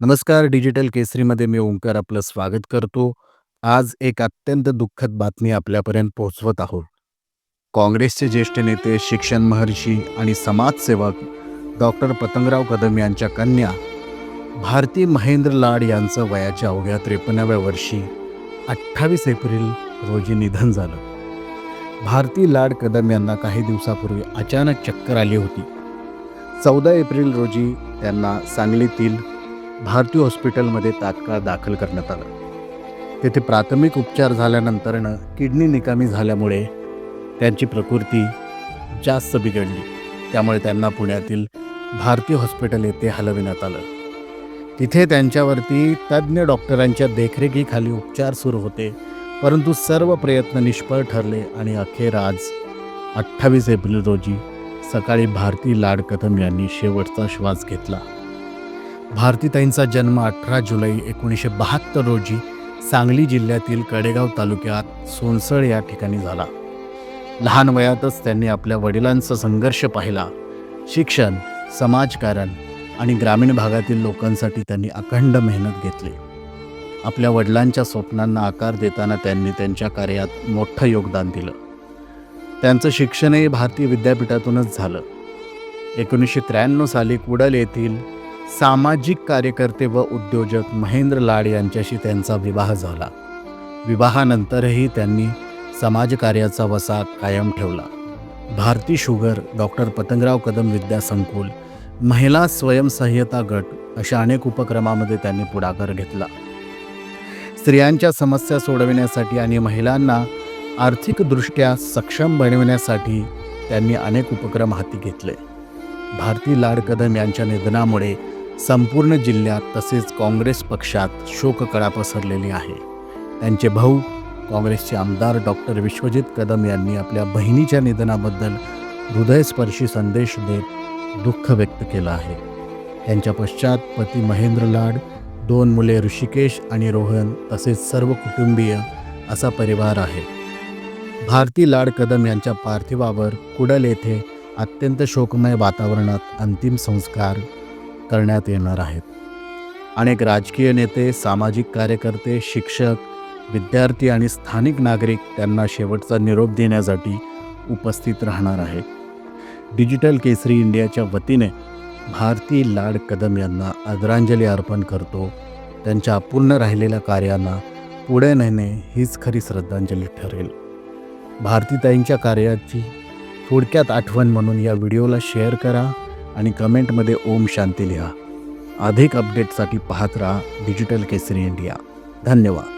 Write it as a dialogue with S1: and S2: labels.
S1: नमस्कार डिजिटल केसरीमध्ये मी ओंकार आपलं स्वागत करतो. आज एक अत्यंत दुःखद बातमी आपल्यापर्यंत पोहोचवत आहोत. काँग्रेसचे ज्येष्ठ नेते शिक्षण महर्षी आणि समाजसेवक डॉक्टर पतंगराव कदम यांच्या कन्या भारती महेंद्र लाड यांचं वयाच्या अवघ्या त्रेपन्नाव्या वर्षी अठ्ठावीस एप्रिल रोजी निधन झालं. भारती लाड कदम यांना काही दिवसापूर्वी अचानक चक्कर आली होती. चौदा एप्रिल रोजी त्यांना सांगलीतील भारती हॉस्पिटलमध्ये तात्काळ दाखल करण्यात आलं. तेथे प्राथमिक उपचार झाल्यानंतरनं किडनी निकामी झाल्यामुळे त्यांची प्रकृती जास्त बिघडली. त्यामुळे त्यांना पुण्यातील भारती हॉस्पिटल येथे हलविण्यात आलं. तिथे त्यांच्यावरती तज्ज्ञ डॉक्टरांच्या देखरेखीखाली उपचार सुरू होते परंतु सर्व प्रयत्न निष्फळ ठरले आणि अखेर आज अठ्ठावीस एप्रिल रोजी सकाळी भारती लाडकदम यांनी शेवटचा श्वास घेतला. भारतीताईंचा जन्म अठरा जुलै एकोणीसशे बहात्तर रोजी सांगली जिल्ह्यातील कडेगाव तालुक्यात सोनसळ या ठिकाणी झाला. लहान वयातच त्यांनी आपल्या वडिलांचा संघर्ष पाहिला. शिक्षण समाजकारण आणि ग्रामीण भागातील लोकांसाठी त्यांनी अखंड मेहनत घेतली. आपल्या वडिलांच्या स्वप्नांना आकार देताना त्यांनी त्यांच्या कार्यात मोठं योगदान दिलं. त्यांचं शिक्षणही भारतीय विद्यापीठातूनच झालं. एकोणीसशे त्र्याण्णव साली कुडल येथील सामाजिक कार्यकर्ते व उद्योजक महेंद्र लाड यांच्याशी त्यांचा विवाह झाला. विवाहानंतरही त्यांनी समाजकार्याचा वसा कायम ठेवला. भारती शुगर डॉक्टर पतंगराव कदम विद्यासंकुल महिला स्वयंसहाय्यता गट अशा अनेक उपक्रमामध्ये त्यांनी पुढाकार घेतला. स्त्रियांच्या समस्या सोडविण्यासाठी आणि महिलांना आर्थिकदृष्ट्या सक्षम बनविण्यासाठी त्यांनी अनेक उपक्रम हाती घेतले. भारती लाड कदम यांच्या निधनामुळे संपूर्ण जिल्ह्यात तसेच काँग्रेस पक्षात शोककळा पसरलेली आहे. त्यांचे भाऊ काँग्रेसचे आमदार डॉक्टर विश्वजित कदम यांनी आपल्या बहिणीच्या निधनाबद्दल हृदयस्पर्शी संदेश देत दुःख व्यक्त केलं आहे. त्यांच्या पश्चात पती महेंद्र लाड दोन मुले ऋषिकेश आणि रोहन तसेच सर्व कुटुंबीय असा परिवार आहे. भारती लाड कदम यांच्या पार्थिवावर कुडल येथे अत्यंत शोकमय वातावरणात अंतिम संस्कार करण्यात येणार आहेत. अनेक राजकीय नेते सामाजिक कार्यकर्ते शिक्षक विद्यार्थी आणि स्थानिक नागरिक त्यांना शेवटचा निरोप देण्यासाठी उपस्थित राहणार आहेत. डिजिटल केसरी इंडियाच्या वतीने भारती लाड कदम यांना आदरांजली अर्पण करतो. त्यांच्या अपूर्ण राहिलेल्या कार्यांना पुढे नेणे हीच खरी श्रद्धांजली ठरेल. भारतीताईंच्या कार्याची थोडक्यात आठवण म्हणून या व्हिडिओला शेअर करा. आणि कमेंटमध्ये ओम शांती लिहा. अधिक अपडेटसाठी पाहत राहा डिजिटल केसरी इंडिया धन्यवाद.